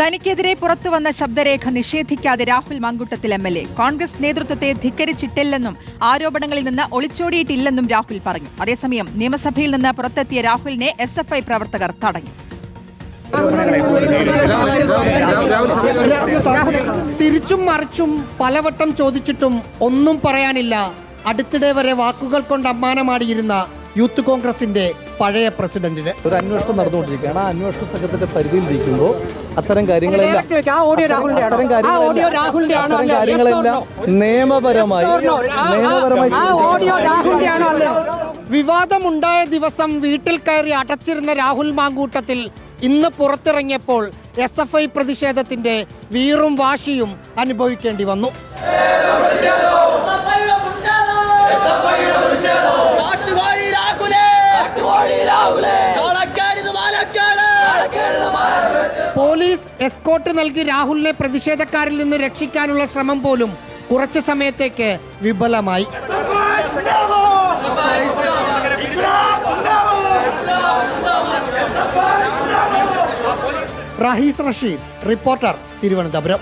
തനിക്കെതിരെ പുറത്തുവന്ന ശബ്ദരേഖ നിഷേധിക്കാതെ Rahul Mamkootathil M L A. Congress നേതൃത്വത്തെ ധിക്കരിച്ചിട്ടില്ലെന്നും ആരോപണങ്ങളിൽ നിന്ന് ഒളിച്ചോടിയിട്ടില്ലെന്നും രാഹുൽ പറഞ്ഞു. അതേസമയം നിയമസഭയിൽ നിന്ന് പുറത്തെത്തിയ രാഹുലിനെ എസ് എഫ് ഐ പ്രവർത്തകർ തടഞ്ഞു. തിരിച്ചും മറിച്ചും പലവട്ടം ചോദിച്ചിട്ടും ഒന്നും പറയാനില്ല. അടുത്തിടെ വരെ വാക്കുകൾ കൊണ്ട് അമ്മാനമാടിയിരുന്ന യൂത്ത് കോൺഗ്രസിന്റെ പഴയ പ്രസിഡന്റിന്. ഒരു അന്വേഷണം നടന്നുകൊണ്ടിരിക്കുകയാണ്. ആ അന്വേഷണ സംഘത്തിന്റെ പരിധിയിൽ ഇരിക്കുമ്പോൾ അത്തരം കാര്യങ്ങളെല്ലാം അത്തരം കാര്യങ്ങളെല്ലാം അത്തരം കാര്യങ്ങളെല്ലാം നിയമപരമായി നിയമപരമായി വിവാദമുണ്ടായ ദിവസം വീട്ടിൽ കയറി അടച്ചിരുന്ന രാഹുൽ മാങ്കൂട്ടത്തിൽ ഇന്ന് പുറത്തിറങ്ങിയപ്പോൾ എസ് എഫ് ഐ പ്രതിഷേധത്തിന്റെ വീറും വാശിയും അനുഭവിക്കേണ്ടി വന്നു. പോലീസ് എസ്കോട്ട് നൽകി രാഹുലിനെ പ്രതിഷേധക്കാരിൽ നിന്ന് രക്ഷിക്കാനുള്ള ശ്രമം പോലും കുറച്ചു സമയത്തേക്ക് വിഫലമായി. റഹീസ് റഷീദ് റിപ്പോർട്ടർ തിരുവനന്തപുരം.